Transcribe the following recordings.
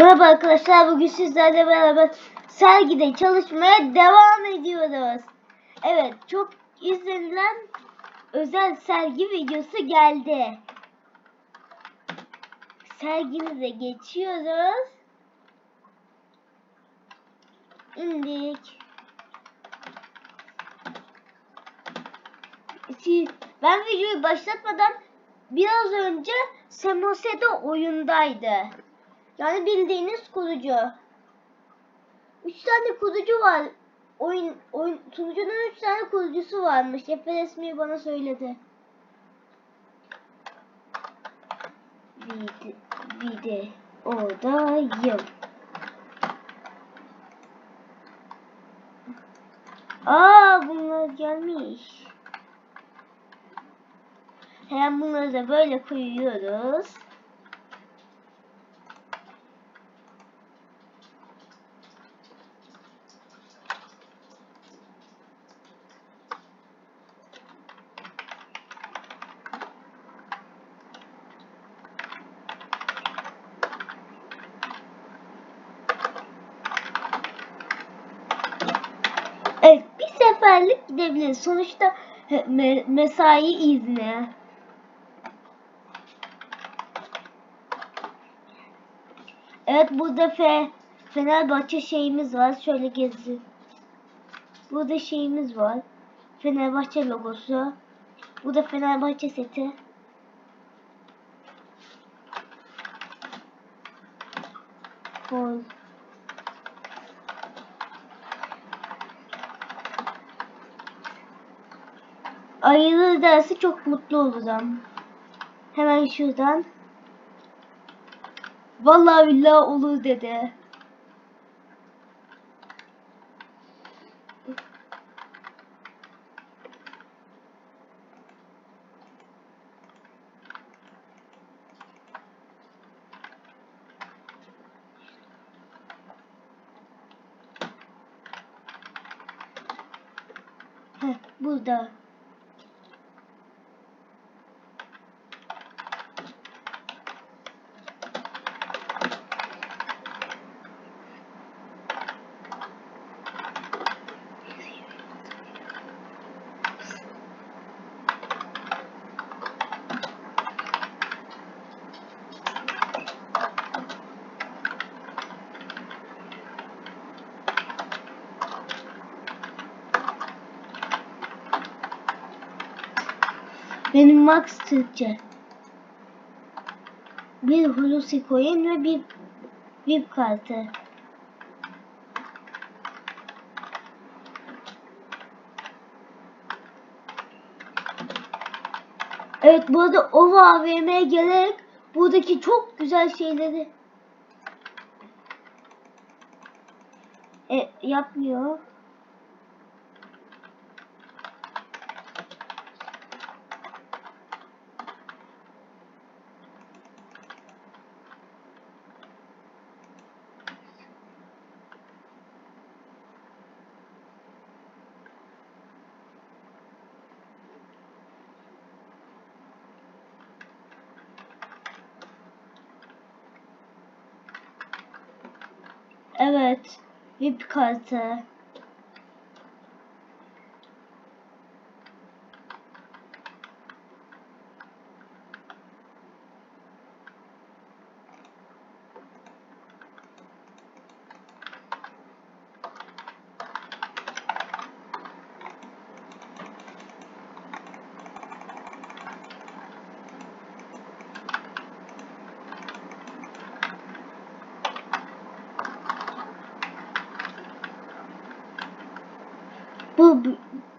Merhaba arkadaşlar bugün sizlerle beraber sergide çalışmaya devam ediyoruz. Evet çok izlenilen özel sergi videosu geldi. Sergimize geçiyoruz. İndik. Ben videoyu başlatmadan biraz önce Semose'de oyundaydı. Yani bildiğiniz kurucu. Üç tane kurucu var. Oyun, oyun sunucunun üç tane kurucusu varmış. Efe resmi bana söyledi. Vide, vide odayım. Aa bunlar gelmiş. Hemen bunları da böyle koyuyoruz. Evet bir Sonuçta me- mesai izni. Evet burada Fe Fenerbahçe şeyimiz var. Şöyle gezi. Burada şeyimiz var. Fenerbahçe logosu. Bu da Fenerbahçe seti. Gol. Ayrılır dersi çok mutlu olurum. Hemen şuradan. Vallahi billahi olur dedi. Heh, burada. Benim Max Türkçe. Bir Hulusi coin ve bir VIP kartı. Evet burada Ova AVM'ye gelerek buradaki çok güzel şeyleri e, yapmıyor. Evet. VIP kartı.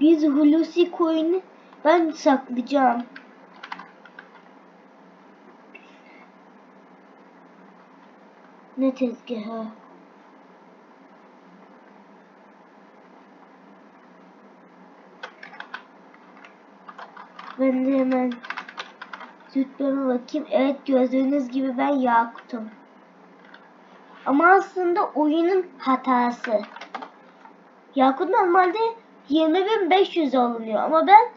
Biz Hulusi coin'i ben saklayacağım. Ne tezgahı? Ben de hemen rütbeme bakayım. Evet gördüğünüz gibi ben Yakut'um. Ama aslında oyunun hatası. Yakut normalde 20.500 oluyor ama ben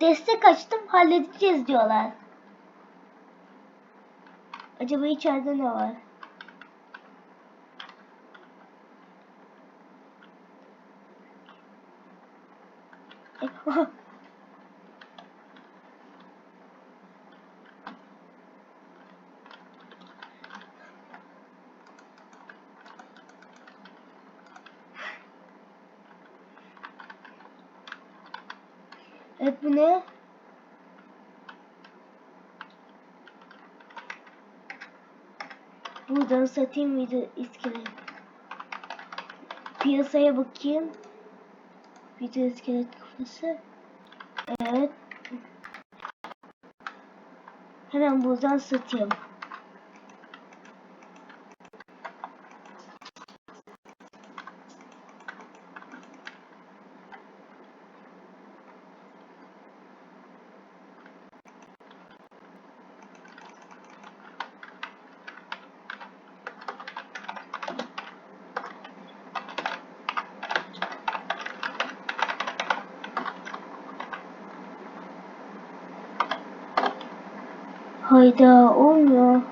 destek açtım halledeceğiz diyorlar. Acaba içeride ne var? E, Buradan satayım video iskelet. Piyasaya bakayım. Video iskelet kafası. Evet. Hemen buradan satayım. Hayda olmuyor.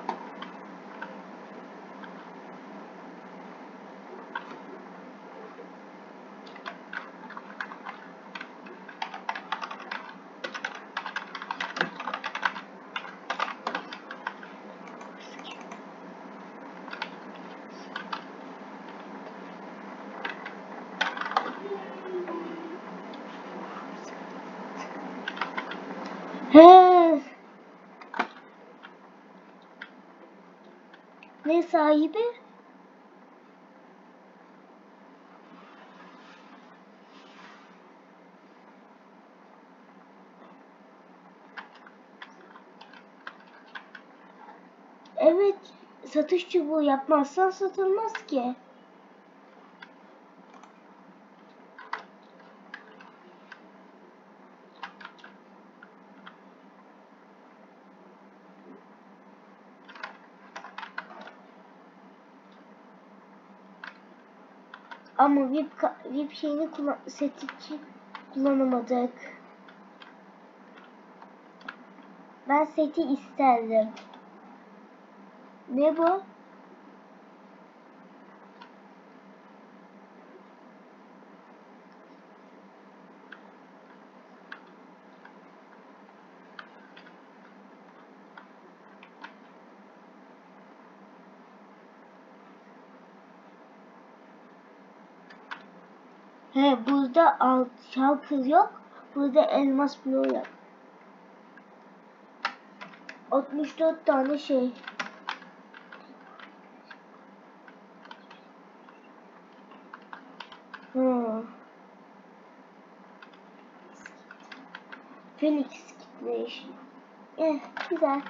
He. Ne sahibi? Evet, satış çubuğu yapmazsan satılmaz ki. Ama VIP, VIP şeyini kullan set için kullanamadık. Ben seti isterdim. Ne bu? He burada alt şalkır yok. Burada elmas bloğu yok. 64 tane şey. Hmm. Phoenix kitleyiş. Eh, güzel.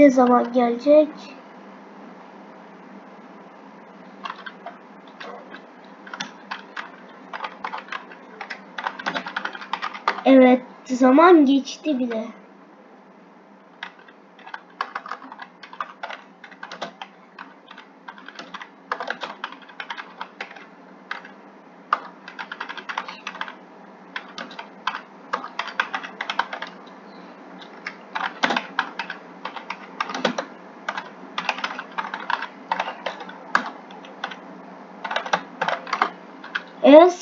Ne zaman gelecek? Evet, zaman geçti bile.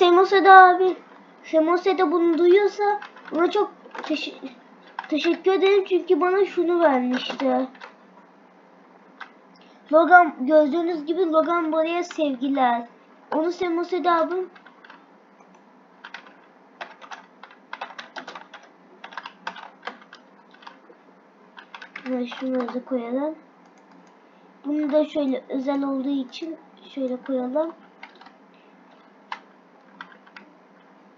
Eğer Semosa'da abi Semosa'da bunu duyuyorsa ona çok teş- teşekkür ederim çünkü bana şunu vermişti. Logan gördüğünüz gibi Logan buraya sevgiler. Onu Semosa'da abim Ve şunları koyalım. Bunu da şöyle özel olduğu için şöyle koyalım.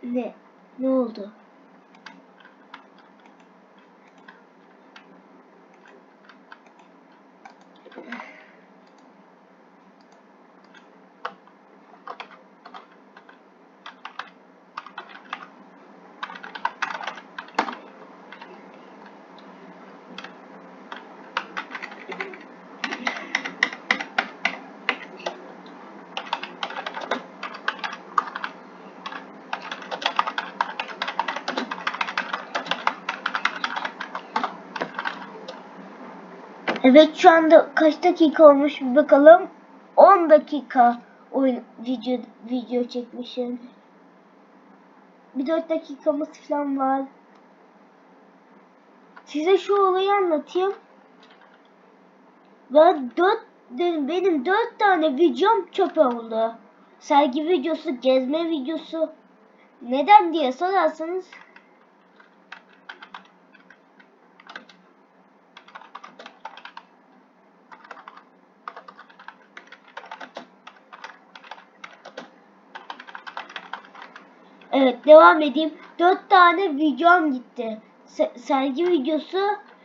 Ne? Ne oldu? Evet şu anda kaç dakika olmuş bir bakalım. 10 dakika oyun video video çekmişim. Bir 4 dakikamız falan var. Size şu olayı anlatayım. Ben 4 benim 4 tane videom çöp oldu. Sergi videosu, gezme videosu. Neden diye sorarsanız Evet devam edeyim. 4 tane videom gitti. Se- sergi videosu.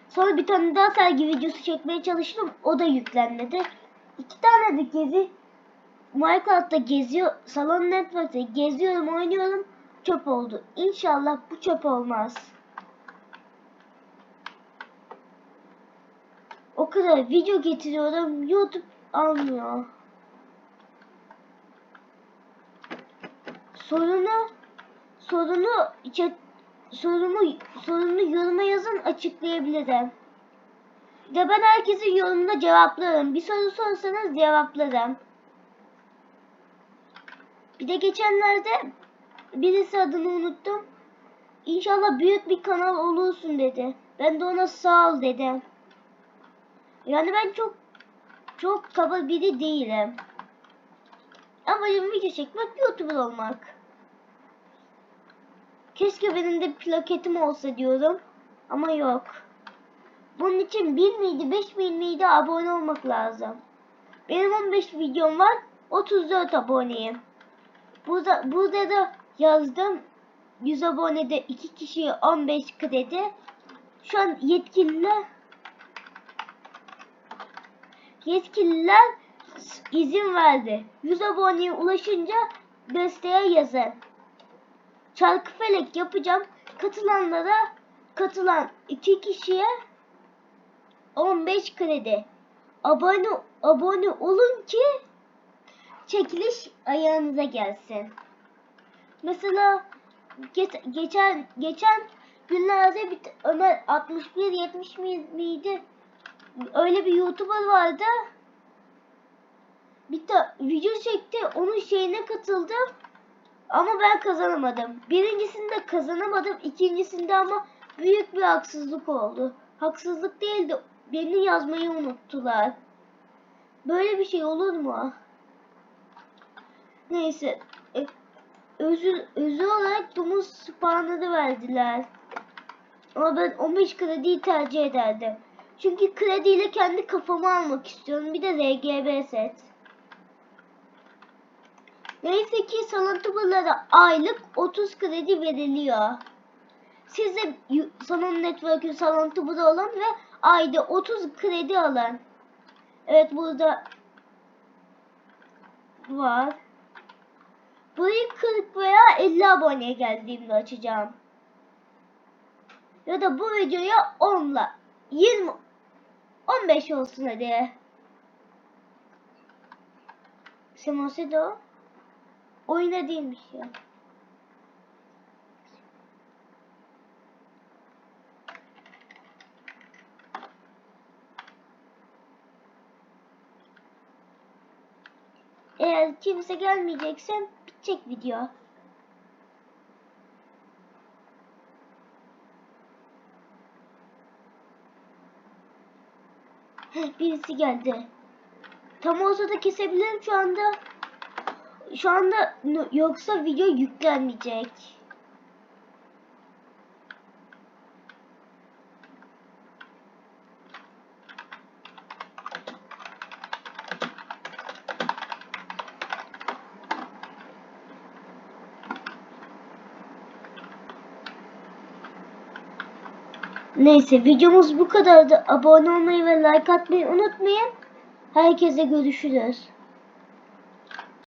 Sonra bir tane daha sergi videosu çekmeye çalıştım. O da yüklenmedi. İki tane de gezi Minecraft'ta geziyor. Salon Network'te geziyorum, oynuyorum. Çöp oldu. İnşallah bu çöp olmaz. O kadar video getiriyorum. YouTube almıyor. Sorunu sorunu sorumu sorunu yoruma yazın açıklayabilirim. De ben herkesin yorumuna cevaplarım. Bir soru sorsanız cevaplarım. Bir de geçenlerde birisi adını unuttum. İnşallah büyük bir kanal olursun dedi. Ben de ona sağ ol dedim. Yani ben çok çok kaba biri değilim. Amacım video çekmek, YouTuber olmak. Keşke benim de plaketim olsa diyorum. Ama yok. Bunun için 1 miydi 5 miydi abone olmak lazım. Benim 15 videom var. 34 aboneyim. Burada, burada da yazdım. 100 abonede 2 kişiye 15 kredi. Şu an yetkililer yetkililer izin verdi. 100 aboneye ulaşınca desteğe yazın. Çarkıfelek yapacağım. Katılanlara katılan 2 kişiye 15 kredi. Abone abone olun ki çekiliş ayağınıza gelsin. Mesela geç, geçen geçen günlerde bir Ömer 61 70 miydi? Öyle bir YouTuber vardı. Bir de video çekti. Onun şeyine katıldım. Ama ben kazanamadım. Birincisinde kazanamadım. ikincisinde ama büyük bir haksızlık oldu. Haksızlık değildi. Beni yazmayı unuttular. Böyle bir şey olur mu? Neyse. E, özür, özür olarak domuz spawnları verdiler. Ama ben 15 krediyi tercih ederdim. Çünkü krediyle kendi kafamı almak istiyorum. Bir de RGB set. Neyse ki salontubulara aylık 30 kredi veriliyor. Siz de Salon Network'ün tubuda olan ve ayda 30 kredi alın. Evet burada var. Burayı 40 veya 50 aboneye geldiğimde açacağım. Ya da bu videoya 10'la 20 15 olsun hadi. Semosedo oyuna değilmiş ya. Eğer kimse gelmeyecekse bitecek video. Birisi geldi. Tam olsa da kesebilirim şu anda. Şu anda yoksa video yüklenmeyecek. Neyse videomuz bu kadardı. Abone olmayı ve like atmayı unutmayın. Herkese görüşürüz.